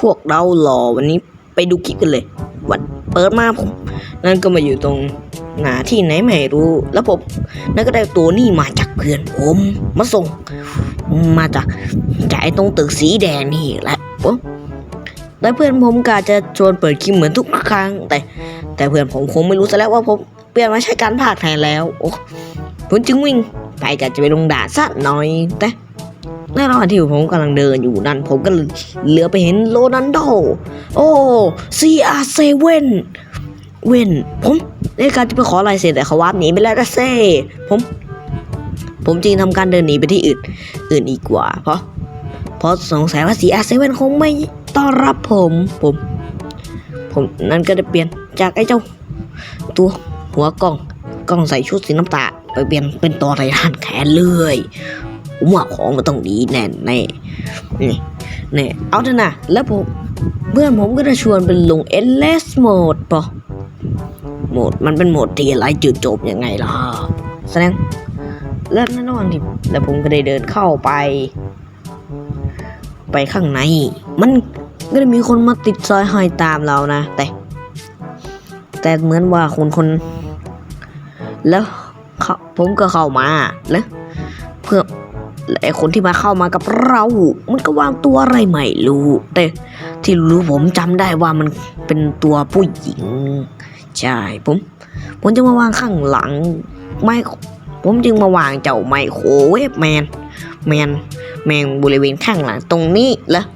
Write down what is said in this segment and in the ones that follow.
พวกเราหล่อวันนี้ไปดูคลิปกันเลย วันเปิดมาผม นั่นก็มาอยู่ตรงหนาที่ไหนไม่รู้ แล้วผมนั่นก็ได้ตัวนี่มาจากเพื่อนผมมาส่ง มาจากจากไอ้ตรงตึกสีแดงนี่แหละผมแล้วเพื่อนผมก็จะชวนเปิดคลิปเหมือนทุกครั้ง แต่ แต่เพื่อนผมคงไม่รู้ซะแล้วว่าผมเปลี่ยนมาใช้การพากย์แทนแล้ว โอ้ผมจึงวิ่งไปกะจะไปลงด่านสักหน่อยแต่ ในระหว่างที่ผมกำลังเดินอยู่นั่นผมก็เหลือไปเห็นโรนันโด โอ้ CR7 เว้นผมในการจะไปขอลายเซ็นแต่เขาวาร์ปหนีไปแล้วนะเซ่ผม ผมจึงทำการเดินหนีไปที่อื่น อื่นอีกกว่า เพราะ เพราะสงสัยว่า CR7 คงไม่ต้อนรับผมผม ผมนั่นก็ได้เปลี่ยนจากไอ้เจ้า ตัวหัวกล้องกล้องใส่ชุดสีน้ำตาลไปเปลี่ยนเป็นตัวไรหันแขนเลย ผมว่าของมันต้องดีแน่แน่นี่นี่เอาเถอะนะแล้วผมเพื่อนผมก็จะชวนเป็นลง endless mode ปะโหมดมันเป็นโหมดที่ไรจุดจบยังไงล่ะแสดงแล้วในระหว่างที่แล้วผมก็ได้เดินเข้าไป ไปข้างใน มันก็ได้มีคนมาติดซอยห้อยตามเรานะแต่ แต่เหมือนว่าคนคน แล้วเขาผมก็เข้ามาแล้วเพื่อ ไอคนที่มาเข้ามากับเรา มันก็วางตัวอะไรไม่รู้ แต่ที่รู้ผมจำได้ว่ามันเป็นตัวผู้หญิง ใช่ผมผมจะมาวางข้างหลังไม่ผมจึงมาวางเจ้าไมโครเวฟแมนแมนแมงบริเวณข้างหลังตรงนี้แล้ว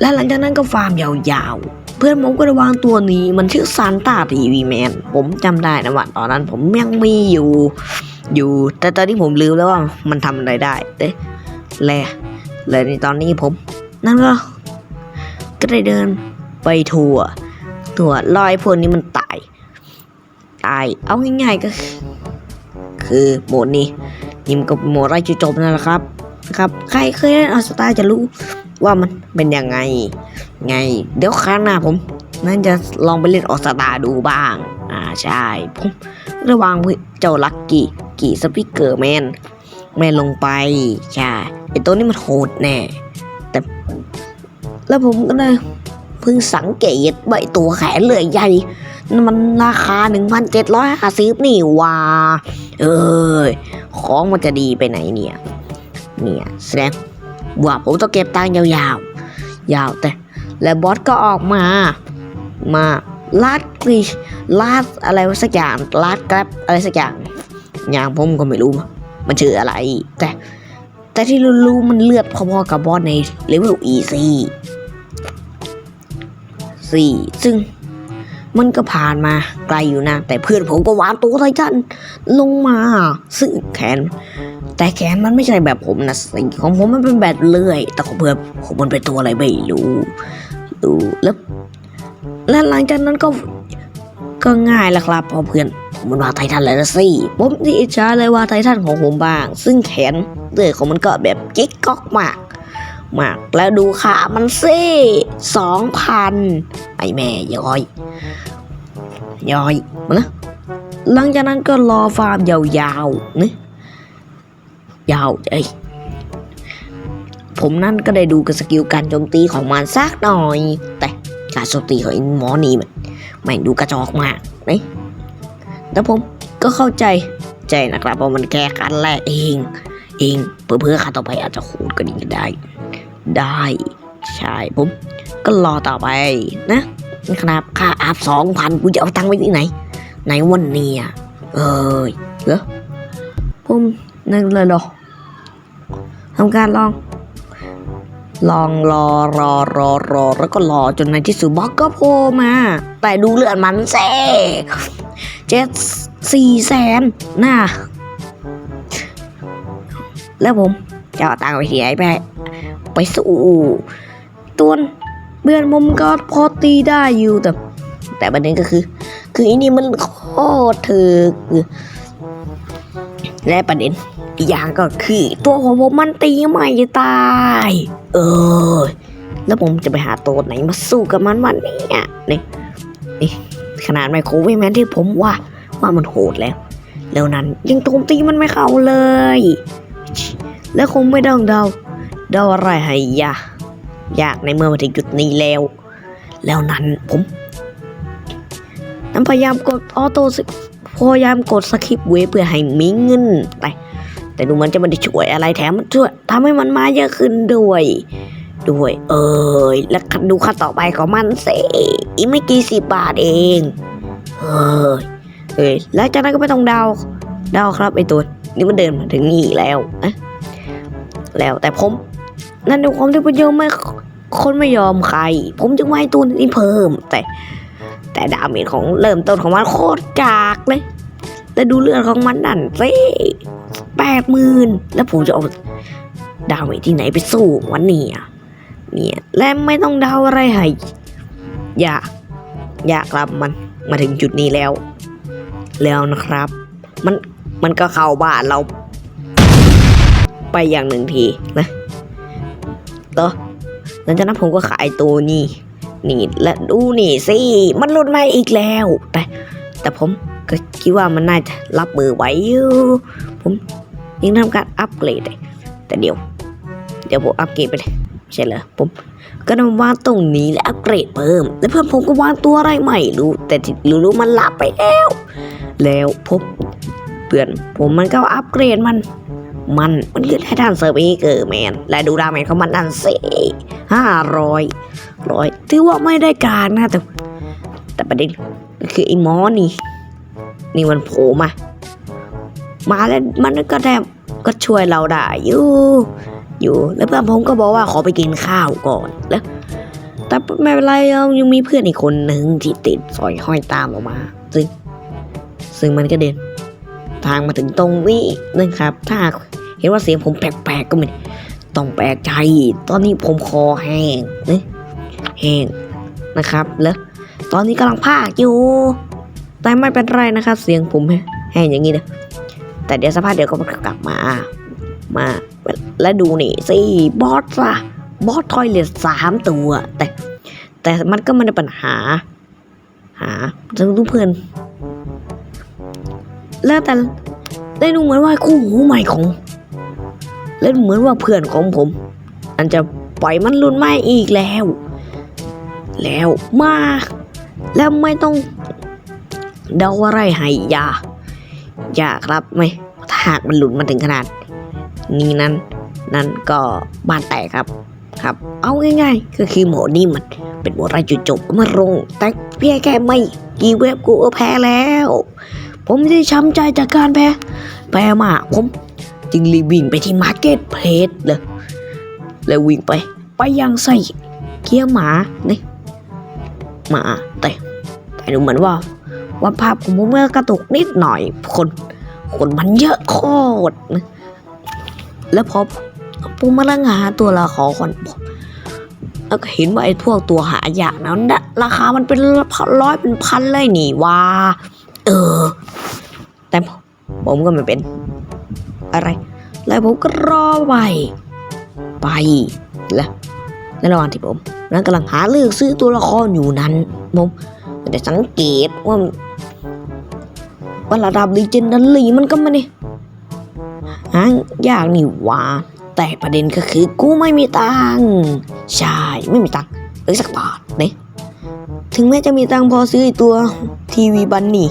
และหลังจากนั้นก็ฟาร์มยาวๆ เพื่อนผมก็ได้วางตัวนี้มันชื่อซานต้าทีวีแมนผมจำได้นะว่าตอนนั้นผมยังมีอยู่ อยู่ แต่ตอนนี้ผมลืมแล้วว่ามันทำอะไรได้เด้และและในตอนนี้ผม นั่นก็ ก็ได้เดินไปทัวร์ทัวร์ลอยพวกนี้มันตาย ตาย เอาง่ายๆก็ คือโหมดนี้นี่มันก็โหมดไล่จุจบนั่นแหละครับนะครับใครเคยเล่นออสตาจะรู้ว่ามันเป็นยังไง ไง เดี๋ยวครั้งหน้าผม นั่นจะลองไปเล่นออสตาดูบ้าง อ่าใช่ผมระวังเจ้าลักกี้ กี่สปิเกอร์แมนแมนลงไปใช่ไอตัวนี้มันโหดแน่แต่ แล้วผมก็เลยเพิ่งสังเกตใบตัวแขนเลือใหญ่มันราคา 1,750นี่ว่าเอ้ยของมันจะดีไปไหนเนี่ย เนี่ยแสดงว่าผมต้องเก็บตังค์ยาวๆ ยาวแต่ แล้วบอสก็ออกมา มาลาดกรีลาดอะไรสักอย่างลาดแกร็บอะไรสักอย่าง อย่างผมก็ไม่รู้มันชื่ออะไร แต่ แต่ที่รู้ๆมันเลือดพอๆกับบอสในเลเวล EC สี่ซึ่งมันก็ผ่านมาไกลอยู่นะ แต่เพื่อนผมก็วางตัวไททันลงมาซึ่งแขน แต่แขนมันไม่ใช่แบบผมนะสิของผมมันเป็นแบบเลื่อย แต่ของเพื่อนผมมันเป็นตัวอะไรไม่รู้ดูแล้วและหลังจากนั้นก็ ก็ง่ายละครับเพอเพื่อนผมมันวาไททันแล้วนะสิผมที่อิจฉาเลยว่าไททันของผมบ้าง ซึ่งแขนเลื่อยของมันก็แบบกิ๊กก๊อกมากมาก แล้วดูขามันสิสองพันไอแม่ย้อย ย้อยมานะหลังจากนั้นก็รอฟาร์มยาวๆนี่ยาวเอ้ยผมนั่นก็ได้ดูกับสกิลการโจมตีของมันสักหน่อย แต่การโจมตีของอ้หมอนี่มัน ไม่งดูกระจอกมากนี่แต่ผมก็เข้าใจใจนะครับว่ามันแค่กันแรกเอง เองเพื่อเพื่อๆครั้งต่อไปอาจจะโหดกว่านี้ก็ได้ ได้ใช่ผม ก็รอต่อไปนะนะครับค่าอาบสองพันกูจะเอาตังค์ไว้ที่ไหนไหนวันนี้อะเอ้ยเหรอผมนั่นเลยเหรอทำการลอง ลองรอรอรอรอแล้วก็รอจนในที่สุดบล็อกก็โผล่มา แต่ดูเลือดมันแซ่เจ็ดสี่แสนน่ะแล้วผมจะเอาตังค์ไปที่ไหนไป ไปสู้ตัวเบื่อนมุมก็พอตีได้อยู่แต่ แต่ประเด็นก็คือ คืออันนี้มันโคตรถึก และประเด็นอีกอย่างก็คือ ตัวของผมมันตีไม่ตาย เออ แล้วผมจะไปหาตัวไหนมาสู้กับมันวันนี้อะนี่นี่ขนาดไมโครเวฟแมนที่ผมว่าว่ามันโหดแล้ว แล้วนั้นยังโจมตีมันไม่เข้าเลย แล้วคงไม่ต้องเดาเดาอะไรให้ยะยากในเมื่อมาถึงจุดนี้แล้ว แล้วนั้นผมนั้นพยายามกดออโต้ พยายามกดสคริปเวเพื่อให้มีเงินแต่แต่ดูมันจะม่ได้ช่วยอะไรแถมมันช่วยทำให้มันมาเยอะขึ้นด้วย ด้วย เอยแล้วดูขั้นต่อไปของมันสิอีกไม่กี่สิบบาทเองเอยเอ้ยแล้วจากนั้นก็ไม่ต้องเดาเดาครับไอตัวนี่มันเดินมาถึงนี่แล้วอะแล้วแต่ผม นั่นในความที่มันเยอะไม่คนไม่ยอมใคร ผมจึงไม่ตัวนี้เพิ่ม แต่ แต่ดาเมจของเริ่มต้นของมันโคตรกากเลย แต่ดูเลือดของมันนั่นสิแปดหมื่นแล้วผมจะเอาดาเมจที่ไหนไปสู้วันนี้อะเนี่ยและไม่ต้องเดาอะไรให้อย่าอยาครับมันมาถึงจุดนี้แล้ว แล้วนะครับ มันมันก็เข้าบ้านเรา ไปอย่างหนึ่งทีนะต่อหลังจากนั้นผมก็ขายตัวนี้ นี่และดูนี่สิ มันหลุดมาอีกแล้ว แต่ แต่ผมก็คิดว่ามันน่าจะรับมือไหวอยู่ ผมยังทำการอัปเกรดเลยแต่เดี๋ยว เดี๋ยวผมอัปเกรดไปเลยใช่เหรอผมก็นำวางตรงนี้และอัปเกรดเพิ่ม แล้วเพื่อนผมก็วางตัวอะไรไม่รู้ แต่ที่รู้มันลับไปแล้ว แล้วผมเพื่อนผมมันก็อัปเกรดมัน มันมันคือไททันเซอร์เบเกอร์แมนและดูดาเมจของมันนั่นสิห้าร้อย ร้อยถือว่าไม่ได้การนะแต่ แต่ประเด็นคือไอ้หมอนี่ นี่มันโผล่มา มาแล้วมันก็แทบก็ช่วยเราได้อยู่อยู่ แล้วเพื่อนผมก็บอกว่าขอไปกินข้าวก่อนแล้วแต่ไม่เป็นไรเรายังมีเพื่อนอีกคนหนึ่งที่ติดสอยห้อยตามออกมาซึ่งซึ่งมันก็เดินทางมาถึงตรงนี้นะครับ ถ้าเห็นว่าเสียงผมแปลกๆก็ไม่ต้องแปลกใจ ตอนนี้ผมคอแห้งนะ แห้งนะครับแล้วตอนนี้กำลังพากอยู่ แต่ไม่เป็นไรนะครับ เสียงผมแห้งอย่างนี้นะแต่เดี๋ยวสักพักเดี๋ยวก็กลับมา มาแล้วดูนี่สิบอสอะบอสทอยเลทสามตัวแต่ แต่มันก็ไม่ได้ปัญหา หาทั้งทุกเพื่อนแล้วแต่ได้ดูเหมือนว่าคู่หูใหม่ของ และเหมือนว่าเพื่อนของผม อันจะปล่อยมันรุนไม่อีกแล้ว แล้วมา แล้วไม่ต้องเดาอะไรให้อยาอยาครับไหมถ้าหากมันหลุดมาถึงขนาด นี้นั้น นั้นก็บ้านแตกครับ ครับ เอาง่ายๆ ก็คือหมดนี้มัน เป็นหมดไรจุดจบมาลงแต่เพียงแค่ไม่กี่เว็บกูก็แพ้แล้ว ผมได้ช้ำใจจากการแพ้ แพ้มากผมจึงรีบวิ่งไปที่มาร์เก็ตเพลสเลย แล้ววิ่งไป ไปยังใส่เกียร์หมาเนี่ห มา แต่แต่ดูเหมือนว่าว่าภาพของผมเมื่อกระตุกนิดหน่อย คนคนมันเยอะโคตรนะแล้วพอผมมาลังหาตัวละครคนแล้วก็เห็นว่าไอ้พวกตัวหายากนั้นนะราคามันเป็นร้อยเป็นพันเลยนี่ว่า เออ แต่ผมก็ไม่เป็น อะไร แล้วผมก็รอไป ไป แล้วในระหว่างที่ผม นั้นกำลังหาเลือกซื้อตัวละครอยู่นั้นผมแต่สังเกตว่าว่าระดับลีเจนดันลีมันก็ไม่ได้หายากนี่หว่าแต่ประเด็นก็คือกูไม่มีตังค์ใช่ไม่มีตังค์เลยสักบาทเนี่ยถึงแม้จะมีตังค์พอซื้อตัวทีวีบันนี่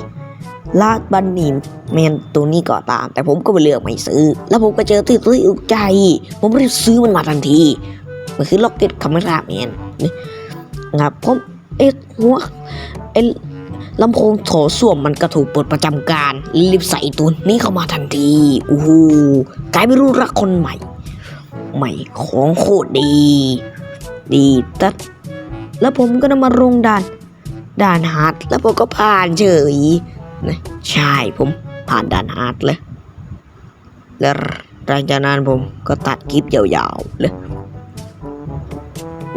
ลาดบันนี่แมนตัวนี้ก็ตาม แต่ผมก็ไปเลือกไม่ซื้อ แล้วผมก็เจอที่ตัวอุกใจ ผมรีบซื้อมันมาทันที มันคือล็อกเก็ตคาเมราแมน นี่นะครับผมเอ๊ะหัวเอ๊ะลำโพงโถส้วมมันก็ถูกปลดประจำการรีบใส่ตัวนี้เข้ามาทันทีโอ้โหกลายเป็นรูปรักคนใหม่ ใหม่ของโคตรดี ดีตัดแล้วผมก็นำมาลงด่านด่านฮาร์ดแล้วผมก็ผ่านเฉยนะใช่ผมผ่านด่านฮาร์ดเลยแล้วหลังจากนั้นผมก็ตัดคลิปยาวๆเลย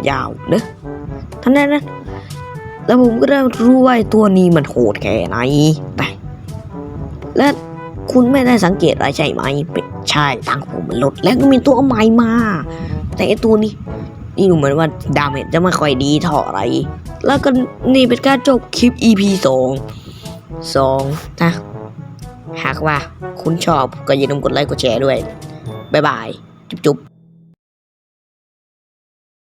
ยาวเลยท่านนั้นนะแล้วผมก็ได้รู้ว่าตัวนี้มันโหดแค่ไหนแต่และคุณไม่ได้สังเกตอะไรใช่ไหมใช่ตังค์ผมมันลด แล้วก็มีตัวใหม่มา แต่ไอ้ตัวนี้ นี่ดูเหมือนว่าดาเมจจะไม่ค่อยดีเท่าไร แล้วก็นี่เป็นการจบคลิป EP สองสองนะ หากว่าคุณชอบก็อย่าลืมกดไลค์กดแชร์ด้วย บ๊ายบาย จุ๊บ